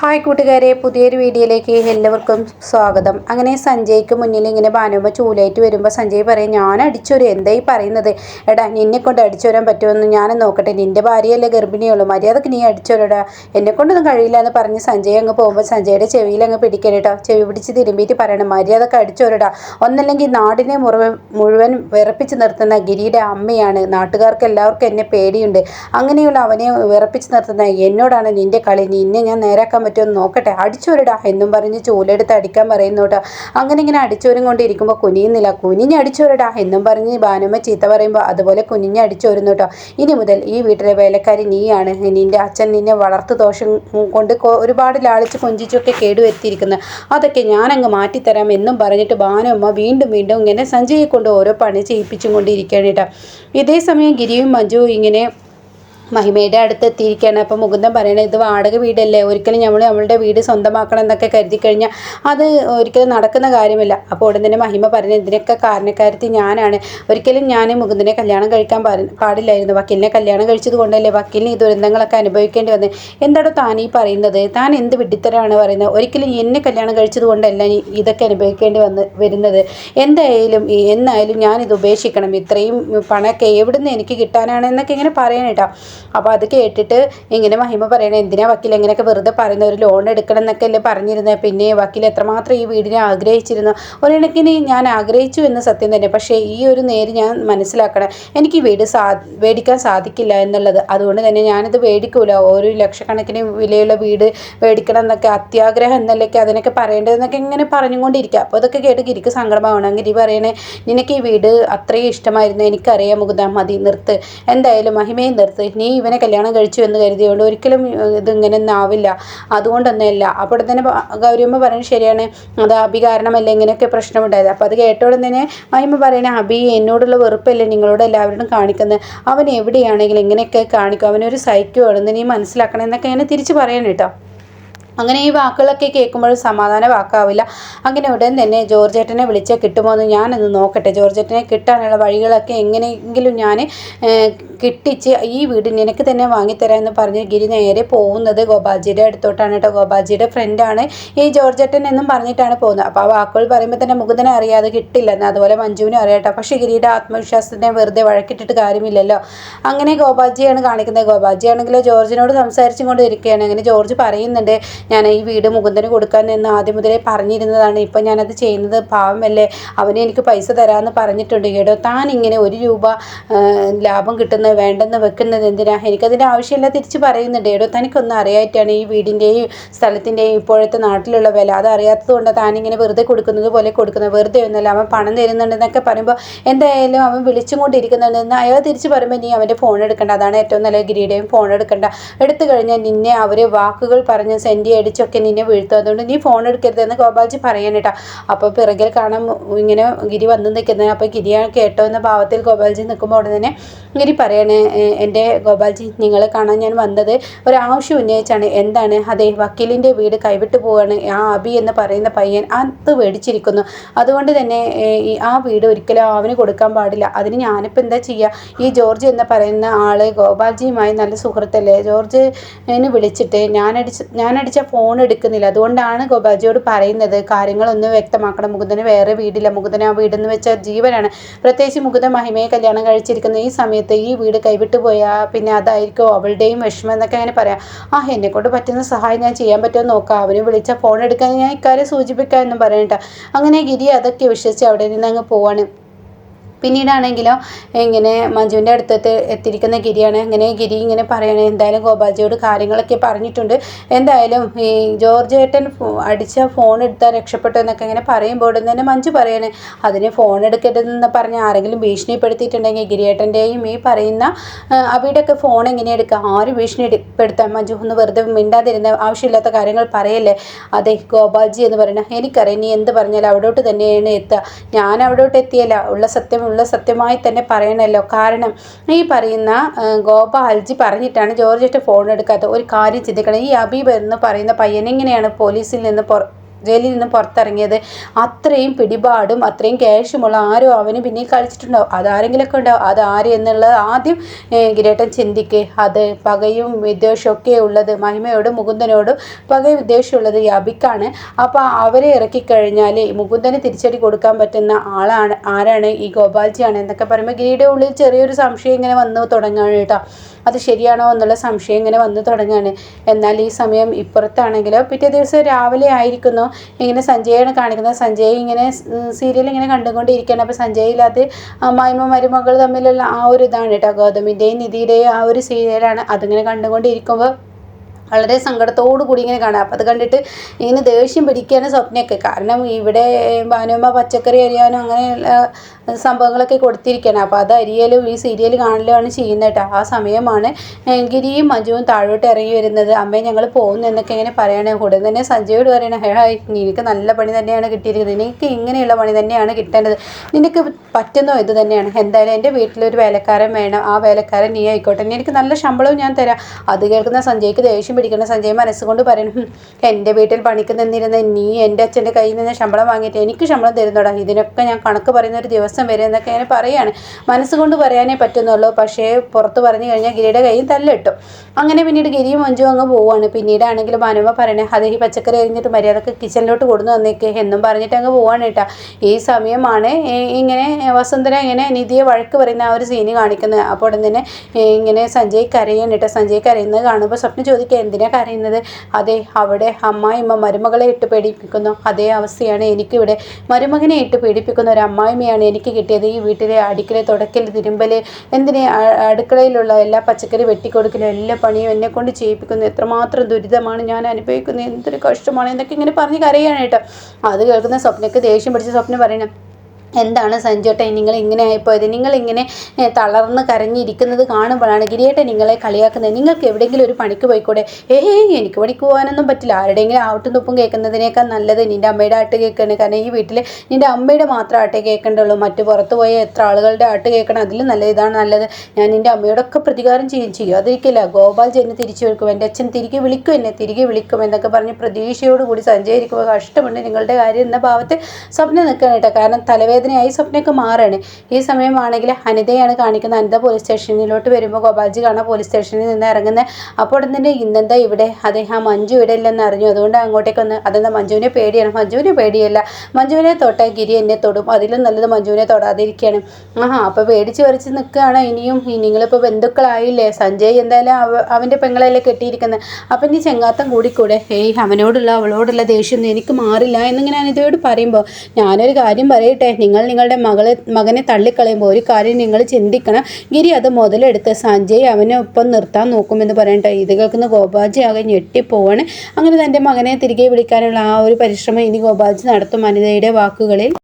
Hi കൂട്ടുകാരെ പുതിയൊരു വീഡിയോയിലേക്ക് എല്ലാവർക്കും സ്വാഗതം. അങ്ങനെ സഞ്ജയ്ക്ക് മുന്നിൽ ഇങ്ങനെ ഭാനുമ്മ ചൂലായിട്ട് വരുമ്പോൾ സഞ്ജയ് പറയും ഞാൻ അടിച്ചൊരു എന്തായി പറയുന്നത്? എടാ നിന്നെ കൊണ്ട് അടിച്ചോരാൻ പറ്റുമെന്ന് ഞാൻ നോക്കട്ടെ. നിന്റെ ഭാര്യയല്ലേ ഗർഭിണിയുള്ളൂ. മര്യാദയ്ക്ക് നീ അടിച്ചോരടാ. എന്നെ കൊണ്ടൊന്നും കഴിയില്ല എന്ന് പറഞ്ഞ് സഞ്ജയ് അങ്ങ് പോകുമ്പോൾ സഞ്ജയുടെ ചെവിയിൽ അങ്ങ് പിടിക്കരുട്ടോ ചെവി പിടിച്ച് തിരുമ്പിയിട്ട് പറയണം മര്യാദയ്ക്ക് അടിച്ചോരടാ. ഒന്നല്ലെങ്കിൽ നാടിനെ മുഴുവൻ മുഴുവൻ വിറപ്പിച്ച് നിർത്തുന്ന ഗിരിയുടെ അമ്മയാണ്. നാട്ടുകാർക്ക് എല്ലാവർക്കും എന്നെ പേടിയുണ്ട്. അങ്ങനെയുള്ള അവനെ വിറപ്പിച്ച് നിർത്തുന്ന എന്നോടാണ് നിന്റെ കളി. നിന്നെ ഞാൻ നേരാക്കാൻ പറ്റുമെന്ന് നോക്കട്ടെ. അടിച്ചോരിടാ എന്നും പറഞ്ഞ് ചൂലെടുത്ത് അടിക്കാൻ പറയുന്നു കേട്ടോ. അങ്ങനെ ഇങ്ങനെ അടിച്ചോരും കൊണ്ടിരിക്കുമ്പോൾ കുനിയുന്നില്ല. കുനിഞ്ഞ് അടിച്ചോരിടാ എന്നും പറഞ്ഞ് ബാനുമ്മ ചീത്ത പറയുമ്പോൾ അതുപോലെ കുനിഞ്ഞ് അടിച്ചോരുന്നു കേട്ടോ. ഇനി മുതൽ ഈ വീട്ടിലെ വേലക്കാരി നീയാണ്. നിന്റെ അച്ഛൻ നിന്നെ വളർത്തു ദോഷം കൊണ്ട് ഒരുപാട് ലാളിച്ച് കൊഞ്ചിച്ചൊക്കെ കേടുവരുത്തിയിരിക്കുന്നത് അതൊക്കെ ഞാനങ്ങ് മാറ്റിത്തരാം എന്നും പറഞ്ഞിട്ട് ബാനുമ്മ വീണ്ടും വീണ്ടും ഇങ്ങനെ സഞ്ജയെ കൊണ്ട് ഓരോ പണി ചെയ്യിപ്പിച്ചും കൊണ്ടിരിക്കുകയാണ് കേട്ടോ. ഇതേ സമയം ഗിരിയും മഞ്ജുവും ഇങ്ങനെ മഹിമയുടെ അടുത്ത് എത്തിയിരിക്കുകയാണ് അപ്പോൾ മുകുന്ദൻ പറയണത് ഇത് വാടക വീടല്ലേ? ഒരിക്കലും നമ്മൾ നമ്മളുടെ വീട് സ്വന്തമാക്കണം എന്നൊക്കെ കരുതി കഴിഞ്ഞാൽ അത് ഒരിക്കലും നടക്കുന്ന കാര്യമല്ല. അപ്പോൾ ഉടൻ തന്നെ മഹിമ പറഞ്ഞു ഇതിനൊക്കെ കാരണക്കാരത്തി ഞാനാണ്. ഒരിക്കലും ഞാൻ മുകുന്ദനെ കല്യാണം കഴിക്കാൻ പാടില്ലായിരുന്നു. വക്കീലിനെ കല്യാണം കഴിച്ചത് കൊണ്ടല്ലേ വക്കീലിന് ഈ ദുരന്തങ്ങളൊക്കെ അനുഭവിക്കേണ്ടി വന്നത് എന്താണോ താൻ ഈ പറയുന്നത്? താൻ എന്ത് വിഡിത്തരാണ് പറയുന്നത്? ഒരിക്കലും എന്നെ കല്യാണം കഴിച്ചത് കൊണ്ടല്ല ഇതൊക്കെ അനുഭവിക്കേണ്ടി വന്ന് വരുന്നത്. എന്തായാലും എന്നായാലും ഞാനിത് ഉപേക്ഷിക്കണം. ഇത്രയും പണമൊക്കെ എവിടുന്ന് എനിക്ക് കിട്ടാനാണ് എന്നൊക്കെ ഇങ്ങനെ പറയണം കേട്ടോ അപ്പോൾ അത് കേട്ടിട്ട് ഇങ്ങനെ മഹിമ പറയണേ എന്തിനാ വക്കീൽ എങ്ങനെയൊക്കെ വെറുതെ പറയുന്നത്? ഒരു ലോൺ എടുക്കണം എന്നൊക്കെ അല്ലേ പറഞ്ഞിരുന്നത് പിന്നെ വക്കീൽ എത്രമാത്രം ഈ വീടിനെ ആഗ്രഹിച്ചിരുന്നു? ഒരിണക്കിന് ഞാൻ ആഗ്രഹിച്ചു എന്ന് സത്യം തന്നെ. പക്ഷേ ഈ ഒരു നേര് ഞാൻ മനസ്സിലാക്കണം എനിക്ക് ഈ വീട് സാ മേടിക്കാൻ സാധിക്കില്ല എന്നുള്ളത്. അതുകൊണ്ട് തന്നെ ഞാനിത് മേടിക്കൂല. ഒരു ലക്ഷക്കണക്കിന് വിലയുള്ള വീട് മേടിക്കണം എന്നൊക്കെ അത്യാഗ്രഹം എന്നല്ലൊക്കെ അതിനൊക്കെ പറയേണ്ടതെന്നൊക്കെ ഇങ്ങനെ പറഞ്ഞുകൊണ്ടിരിക്കുക അപ്പോൾ അതൊക്കെ കേട്ട് ഗിരിക്ക് സങ്കടമാവണം. ഗിരി പറയണേ നിനക്ക് ഈ വീട് അത്രയും ഇഷ്ടമായിരുന്നു? എനിക്കറിയാം മുകുന്ദ മതി നിർത്ത്. എന്തായാലും മഹിമയും നിർത്ത്. നീ ഇവനെ കല്യാണം കഴിച്ചു എന്ന് കരുതിയോണ്ട് ഒരിക്കലും ഇതിങ്ങനെ ഒന്നും ആവില്ല. അതുകൊണ്ടൊന്നുമല്ല. അപ്പോൾ തന്നെ ഗൗരിയമ്മ പറയുന്നത് ശരിയാണ് അത് അബി കാരണമല്ല ഇങ്ങനെയൊക്കെ പ്രശ്നമുണ്ടായത്? അപ്പോൾ അത് കേട്ടോടെ തന്നെ മഹിമ പറയണേ അബി എന്നോടുള്ള വെറുപ്പല്ലേ നിങ്ങളോട് എല്ലാവരോടും കാണിക്കുന്നത് അവൻ എവിടെയാണെങ്കിലും ഇങ്ങനെയൊക്കെ കാണിക്കും. അവനൊരു സൈക്കോ ആണെന്ന് നീ മനസ്സിലാക്കണം എന്നൊക്കെ അങ്ങനെ തിരിച്ച് പറയണം കേട്ടോ അങ്ങനെ ഈ വാക്കുകളൊക്കെ കേൾക്കുമ്പോൾ സമാധാന വാക്കാവില്ല. അങ്ങനെ ഉടൻ തന്നെ ജോർജേട്ടനെ വിളിച്ച് കിട്ടുമോ എന്ന് ഞാനൊന്ന് നോക്കട്ടെ. ജോർജേട്ടനെ കിട്ടാനുള്ള വഴികളൊക്കെ എങ്ങനെയെങ്കിലും ഞാൻ കിട്ടിച്ച് ഈ വീട് നിനക്ക് തന്നെ വാങ്ങിത്തരാമെന്ന് പറഞ്ഞ് ഗിരി നേരെ പോകുന്നത് ഗോപാൽജിയുടെ അടുത്തോട്ടാണ് കേട്ടോ. ഗോപാൽജിയുടെ ഫ്രണ്ടാണ് ഈ ജോർജേട്ടൻ എന്നും പറഞ്ഞിട്ടാണ് പോകുന്നത്. അപ്പോൾ ആ വാക്കുകൾ പറയുമ്പോൾ തന്നെ മുകുന്ദനെ അറിയാതെ കിട്ടില്ലെന്ന് അതുപോലെ മഞ്ജുവിനും അറിയാട്ടോ പക്ഷേ ഗിരിയുടെ ആത്മവിശ്വാസത്തിനെ വെറുതെ വഴക്കിട്ടിട്ട് കാര്യമില്ലല്ലോ. അങ്ങനെ ഗോപാൽജിയാണ് കാണിക്കുന്നത്. ഗോപാൽജി ആണെങ്കിൽ ജോർജിനോട് സംസാരിച്ചും അങ്ങനെ ജോർജ് പറയുന്നുണ്ട് ഞാൻ ഈ വീട് മുകുന്ദന് കൊടുക്കാൻ എന്ന് ആദ്യം മുതലേ പറഞ്ഞിരുന്നതാണ്. ഇപ്പം ഞാനത് ചെയ്യുന്നത് പാവമല്ലേ? അവന് എനിക്ക് പൈസ തരാമെന്ന് പറഞ്ഞിട്ടുണ്ട് കേട്ടോ. താൻ ഇങ്ങനെ ഒരു രൂപ ലാഭം കിട്ടുന്ന വേണ്ടെന്ന് വെക്കുന്നത് എന്തിനാ? എനിക്കതിന്റെ ആവശ്യമില്ല തിരിച്ച് പറയുന്നുണ്ട് കേടോ തനിക്കൊന്നും അറിയായിട്ടാണ് ഈ വീടിന്റെയും സ്ഥലത്തിന്റെയും ഇപ്പോഴത്തെ നാട്ടിലുള്ള വില. അത് അറിയാത്തത് കൊണ്ട് താനിങ്ങനെ വെറുതെ കൊടുക്കുന്നത് പോലെ കൊടുക്കുന്നത്. വെറുതെ ഒന്നുമല്ല അവൻ പണം തരുന്നുണ്ടെന്നൊക്കെ പറയുമ്പോൾ എന്തായാലും അവൻ വിളിച്ചും കൊണ്ടിരിക്കുന്നുണ്ടെന്ന് അയാൾ തിരിച്ച് പറയുമ്പോൾ നീ അവന്റെ ഫോൺ എടുക്കേണ്ട. അതാണ് ഏറ്റവും നല്ല ഗിരിയുടെയും ഫോൺ എടുക്കേണ്ട. എടുത്തു കഴിഞ്ഞാൽ നിന്നെ അവർ വാക്കുകൾ പറഞ്ഞ് സെൻഡ് അടിച്ചൊക്കെ നിന്നെ വീഴ്ത്തും. അതുകൊണ്ട് നീ ഫോൺ എടുക്കരുതെന്ന് ഗോപാൽജി പറയാനേട്ടാ. അപ്പോൾ പിറകിൽ കാണാൻ ഇങ്ങനെ ഗിരി വന്ന് നിൽക്കുന്നത് അപ്പോൾ ഗിരിയാ കേട്ടോ എന്ന ഭാവത്തിൽ ഗോപാൽജി നിൽക്കുമ്പോൾ ഉടനെ തന്നെ ഗിരി പറയണേ എന്റെ ഗോപാൽജി നിങ്ങളെ കാണാൻ ഞാൻ വന്നത് ഒരാവശ്യം ഉന്നയിച്ചാണ് എന്താണ്? അതെ വക്കീലിന്റെ വീട് കൈവിട്ടു പോവാണ്. ആ അബി എന്ന് പറയുന്ന പയ്യൻ അത് മേടിച്ചിരിക്കുന്നു അതുകൊണ്ട് തന്നെ ആ വീട് ഒരിക്കലും അവന് കൊടുക്കാൻ പാടില്ല. അതിന് ഞാനിപ്പോൾ എന്താ ചെയ്യുക ഈ ജോർജ് എന്ന് പറയുന്ന ആൾ ഗോപാൽജിയുമായി നല്ല സുഹൃത്തല്ലേ? ജോർജ് വിളിച്ചിട്ട് ഞാനടിച്ച് ഞാനടിച്ച ഫോൺ എടുക്കുന്നില്ല. അതുകൊണ്ടാണ് ഗോപാജിയോട് പറയുന്നത് കാര്യങ്ങളൊന്ന് വ്യക്തമാക്കണം. മുകുന്ദന് വേറെ വീടില്ല. മുകുന്ദൻ ആ വീടെന്ന് വെച്ചാൽ ജീവനാണ്. പ്രത്യേകിച്ച് മുകുന്ദൻ മഹിമയെ കല്യാണം കഴിച്ചിരിക്കുന്ന ഈ സമയത്ത് ഈ വീട് കൈവിട്ടു പോയാൽ പിന്നെ അതായിരിക്കും അവളുടെയും വിഷമം എന്നൊക്കെ അങ്ങനെ പറയാം. ആ എന്നെ കൊണ്ട് പറ്റുന്ന സഹായം ഞാൻ ചെയ്യാൻ പറ്റുമോ നോക്കാം. അവന് വിളിച്ച ഫോൺ എടുക്കാൻ ഞാൻ ഇക്കാര്യം സൂചിപ്പിക്കാൻ എന്നും പറയണ്ട അങ്ങനെ ഗിരി അതൊക്കെ വിശ്വസിച്ച് അവിടെ നിന്ന് അങ്ങ് പോവാണ്. പിന്നീടാണെങ്കിലോ ഇങ്ങനെ മഞ്ജുവിന്റെ അടുത്തത്ത് എത്തിയിരിക്കുന്ന ഗിരിയാണ്. ഇങ്ങനെ ഗിരി ഇങ്ങനെ പറയണേ എന്തായാലും ഗോപാൽജിയോട് കാര്യങ്ങളൊക്കെ പറഞ്ഞിട്ടുണ്ട്. എന്തായാലും ഈ ജോർജ് ഏട്ടൻ അടിച്ച ഫോൺ എടുത്താൽ രക്ഷപ്പെട്ടു എന്നൊക്കെ ഇങ്ങനെ പറയുമ്പോൾ തന്നെ മഞ്ജു പറയണേ അതിന് ഫോൺ എടുക്കരുതെന്ന് പറഞ്ഞ് ആരെങ്കിലും ഭീഷണിപ്പെടുത്തിയിട്ടുണ്ടെങ്കിൽ ഗിരിയേട്ടന്റെയും ഈ പറയുന്ന അവിടെയൊക്കെ ഫോൺ എങ്ങനെ എടുക്കുക? ആരും ഭീഷണിപ്പെടുത്താൻ മഞ്ജു? ഒന്ന് വെറുതെ മിണ്ടാതിരുന്ന ആവശ്യമില്ലാത്ത കാര്യങ്ങൾ പറയല്ലേ? അതെ ഗോപാൽജി എന്ന് പറയുന്നത് എനിക്കറിയാം നീ എന്ത് പറഞ്ഞാലും അവിടോട്ട് തന്നെയാണ് എത്തുക. ഞാൻ അവിടോട്ട് എത്തിയല്ല. ഉള്ള സത്യം ഉള്ള സത്യമായി തന്നെ പറയണല്ലോ. കാരണം ഈ പറയുന്ന ഗോപാൽജി പറഞ്ഞിട്ടാണ് ജോർജറ്റ് ഫോൺ എടുക്കാത്തത്. ഒരു കാര്യം ചിന്തിക്കണം. ഈ അബീബ് എന്ന് പറയുന്ന പയ്യൻ എങ്ങനെയാണ് പോലീസിൽ നിന്ന് ജയിലിൽ നിന്ന് പുറത്തിറങ്ങിയത്. അത്രയും പിടിപാടും അത്രയും ക്യാഷുമുള്ള ആരും അവന് പിന്നെ കളിച്ചിട്ടുണ്ടാവും അതാരെങ്കിലൊക്കെ ഉണ്ടാവും ആര് എന്നുള്ളത് ആദ്യം ഗിരേട്ടൻ ചിന്തിക്കേ. അത് പകയും വിദ്വേഷമൊക്കെ ഉള്ളത് മഹിമയോടും മുകുന്ദനോടും പകയും വിദ്വേഷമുള്ളത് ഈ അബിക്കാണ് അപ്പോൾ അവരെ ഇറക്കിക്കഴിഞ്ഞാൽ മുകുന്ദന് തിരിച്ചടി കൊടുക്കാൻ പറ്റുന്ന ആളാണ് ആരാണ്? ഈ ഗോപാൽജിയാണ്. എന്നൊക്കെ പറയുമ്പോൾ ഗിരിയുടെ ഉള്ളിൽ ചെറിയൊരു സംശയം ഇങ്ങനെ വന്നു തുടങ്ങുകയാണ് കേട്ടോ. അത് ശരിയാണോ എന്നുള്ള സംശയം ഇങ്ങനെ വന്നു തുടങ്ങുകയാണ് എന്നാൽ ഈ സമയം ഇപ്പുറത്താണെങ്കിലോ പിറ്റേ ദിവസം രാവിലെ ആയിരിക്കുന്നു. ഇങ്ങനെ സഞ്ജയാണ് കാണിക്കുന്നത്. സഞ്ജയ് ഇങ്ങനെ സീരിയൽ ഇങ്ങനെ കണ്ടുകൊണ്ടിരിക്കുകയാണ്. അപ്പോൾ സഞ്ജയിലത് അമ്മായിമ്മ മരുമകൾ തമ്മിലുള്ള ആ ഒരു ഇതാണ് കേട്ടോ ഗൗതമിന്റെയും നിധിയുടെയും ആ ഒരു സീരിയലാണ് അതിങ്ങനെ കണ്ടുകൊണ്ടിരിക്കുമ്പോൾ വളരെ സങ്കടത്തോടു കൂടി ഇങ്ങനെ കാണാം. അപ്പം അത് കണ്ടിട്ട് ഇങ്ങനെ ദേഷ്യം പിടിക്കുകയാണ് സ്വപ്നയൊക്കെ. കാരണം ഇവിടെ ഭാനുമ്മ പച്ചക്കറി അരിയാനും അങ്ങനെയുള്ള സംഭവങ്ങളൊക്കെ കൊടുത്തിരിക്കുകയാണ് അപ്പോൾ അത് അരിയലും ഈ സീരിയൽ കാണലുമാണ് ചെയ്യുന്നത് കേട്ടോ ആ സമയമാണ് ഗിരിയും മഞ്ജുവും താഴോട്ട് ഇറങ്ങി വരുന്നത്. അമ്മേ ഞങ്ങൾ പോകുന്നു എന്നൊക്കെ ഇങ്ങനെ പറയണേ. കൂടെ തന്നെ സഞ്ജയോട് പറയണേ ഹായ് നിനക്ക് നല്ല പണി തന്നെയാണ് കിട്ടിയിരിക്കുന്നത്. നിനക്ക് ഇങ്ങനെയുള്ള പണി തന്നെയാണ് കിട്ടേണ്ടത്. നിനക്ക് പറ്റുന്നോ ഇത് തന്നെയാണ്? എന്തായാലും എന്റെ വീട്ടിലൊരു വേലക്കാരൻ വേണം. ആ വേലക്കാരൻ നീ ആയിക്കോട്ടെ. എനിക്ക് നല്ല ശമ്പളവും ഞാൻ തരാം. അത് കേൾക്കുന്ന സഞ്ജയ്ക്ക് ദേഷ്യം പിടിക്കുന്ന സഞ്ജയ് മനസ്സുകൊണ്ട് പറയണം എന്റെ വീട്ടിൽ പണിക്ക് നിന്നിരുന്ന നീ എന്റെ അച്ഛന്റെ കയ്യിൽ നിന്ന് ശമ്പളം വാങ്ങിയിട്ട് എനിക്ക് ശമ്പളം തരുന്നോടാ. ഇതിനൊക്കെ ഞാൻ കണക്ക് പറയുന്ന ഒരു ദിവസം വരെ എന്നൊക്കെ ഞാൻ പറയാണ്. മനസ്സുകൊണ്ട് പറയാനേ പറ്റുന്നുള്ളൂ. പക്ഷേ പുറത്ത് പറഞ്ഞു കഴിഞ്ഞാൽ ഗിരിയുടെ കയ്യിൽ തല്ലിട്ടു. അങ്ങനെ പിന്നീട് ഗിരിയും മഞ്ജു അങ്ങ് പോവാണ്. പിന്നീടാണെങ്കിൽ മനുവ പറയണേ അത് ഈ പച്ചക്കറി കഴിഞ്ഞിട്ട് മര്യാദയ്ക്ക് കിച്ചണിലോട്ട് കൊടുന്നു വന്നേക്ക് എന്നും പറഞ്ഞിട്ട് അങ്ങ് പോവാണ് കേട്ടാ. ഈ സമയമാണ് ഇങ്ങനെ വസുന്ധര ഇങ്ങനെ നിധിയെ വഴക്ക് പറയുന്ന ആ ഒരു സീന് കാണിക്കുന്നത്. അപ്പോൾ ഉടൻ തന്നെ ഇങ്ങനെ സഞ്ജയ് കരയാണ് കേട്ടോ. സഞ്ജയ് കരയുന്നത് കാണുമ്പോൾ സ്വപ്നം ചോദിക്കുക എന്തിനാണ് കരയുന്നത്? അതെ അവിടെ അമ്മായിമ്മ മരുമകളെ ഇട്ട് പേടിപ്പിക്കുന്നു. അതേ അവസ്ഥയാണ് എനിക്കിവിടെ. മരുമകനെ ഇട്ട് പേടിപ്പിക്കുന്ന ഒരു അമ്മായിമ്മയാണ് എനിക്ക് കിട്ടിയത്. ഈ വീട്ടിലെ അടുക്കള തുടക്കൽ തിരുമ്പൽ എന്തിനെ അടുക്കളയിലുള്ള എല്ലാ പച്ചക്കറി വെട്ടിക്കൊടുക്കലും എല്ലാ പണിയും എന്നെ കൊണ്ട് ചെയ്യിപ്പിക്കുന്നു. എത്രമാത്രം ദുരിതമാണ് ഞാൻ അനുഭവിക്കുന്നത്. എന്തൊരു കഷ്ടമാണ് എന്നൊക്കെ ഇങ്ങനെ പറഞ്ഞ് കരയാണ് കേട്ടോ. അത് കേൾക്കുന്ന സ്വപ്നക്ക് ദേഷ്യം പിടിച്ച സ്വപ്നം പറയണം. എന്താണ് സഞ്ജോട്ടെ നിങ്ങൾ ഇങ്ങനെ ആയിപ്പോയത്? നിങ്ങൾ ഇങ്ങനെ തളർന്ന് കരഞ്ഞിരിക്കുന്നത് കാണുമ്പോഴാണ് ഗിരിയേട്ടൻ നിങ്ങളെ കളിയാക്കുന്നത്. നിങ്ങൾക്ക് എവിടെയെങ്കിലും ഒരു പണിക്ക് പോയിക്കൂടെ? ഏഹ് എനിക്ക് പണിക്ക് പോകാനൊന്നും പറ്റില്ല. ആരുടെയെങ്കിലും ആവട്ടും തുപ്പും കേൾക്കുന്നതിനേക്കാൾ നല്ലത് നിന്റെ അമ്മയുടെ ആട്ട് കേൾക്കണേ. കാരണം ഈ വീട്ടിൽ നിന്റെ അമ്മയുടെ മാത്രം ആട്ടേ കേൾക്കേണ്ടുള്ളൂ. മറ്റു പുറത്ത് പോയ എത്ര ആളുകളുടെ ആട്ട് കേൾക്കണം? അതിലും നല്ലത് ഇതാണ് നല്ലത്. ഞാൻ നിന്റെ അമ്മയോടൊക്കെ പ്രതികാരം ചെയ്യും ചെയ്യും. അതിരിക്കില്ല ഗോപാൽ ചെന്ന് തിരിച്ചു വിളിക്കും. എന്റെ അച്ഛൻ തിരികെ വിളിക്കും എന്നെ തിരികെ വിളിക്കും എന്നൊക്കെ പറഞ്ഞ് പ്രതീക്ഷയോടുകൂടി സഞ്ചരിക്കുമ്പോൾ കഷ്ടമുണ്ട് നിങ്ങളുടെ കാര്യം എന്ന ഭാവത്തിൽ സ്വപ്നം നിൽക്കണം കേട്ടോ. കാരണം തലവേദന വേദനയായി സ്വപ്നമൊക്കെ മാറുകയാണ്. ഈ സമയമാണെങ്കിൽ അനിതയാണ് കാണിക്കുന്നത് അനിത പോലീസ് സ്റ്റേഷനിലോട്ട് വരുമ്പോൾ ഗോപാൽജി കാണാൻ പോലീസ് സ്റ്റേഷനിൽ നിന്ന് ഇറങ്ങുന്നത്. അപ്പോൾ ഉടൻ തന്നെ ഇന്നെന്താ ഇവിടെ? ആ മഞ്ജു ഇവിടെ ഇല്ലെന്ന് അറിഞ്ഞു. അതുകൊണ്ട് അങ്ങോട്ടേക്ക് വന്ന് അതെന്താ? മഞ്ജുവിനെ പേടിയാണ്. മഞ്ജുവിനെ പേടിയല്ല. മഞ്ജുവിനെ തൊട്ട ഗിരി എന്നെ തൊടും. അതിലും നല്ലത് മഞ്ജുവിനെ തൊടാതിരിക്കുകയാണ്. ആഹാ അപ്പോൾ പേടിച്ച് വരച്ച് നിൽക്കുകയാണ് ഇനിയും. നിങ്ങളിപ്പോൾ ബന്ധുക്കളായില്ലേ? സഞ്ജയ് എന്തായാലും അവ അവന്റെ പെങ്ങളല്ലേ കെട്ടിയിരിക്കുന്നത്. അപ്പം ഇനി ചെങ്ങാത്തം കൂടിക്കൂടെ? ഏയ് അവനോടുള്ള അവളോടുള്ള ദേഷ്യം എനിക്ക് മാറില്ല എന്നിങ്ങനെ അനിതയോട് പറയുമ്പോൾ ഞാനൊരു കാര്യം പറയട്ടെ? നിങ്ങൾ നിങ്ങളുടെ മകളെ മകനെ തള്ളിക്കളയുമ്പോൾ ഒരു കാര്യം നിങ്ങൾ ചിന്തിക്കണം. ഗിരി അത് മുതലെടുത്ത് സഞ്ജയ് അവനെ ഒപ്പം നിർത്താൻ നോക്കുമെന്ന് പറയട്ടെ. ഇത് കേൾക്കുന്ന ഗോപാജി ആകെ ഞെട്ടിപ്പോവാണ്. അങ്ങനെ തന്റെ മകനെ തിരികെ വിളിക്കാനുള്ള ആ ഒരു പരിശ്രമം ഇനി ഗോപാജി നടത്തും. അനിതയുടെ വാക്കുകളിൽ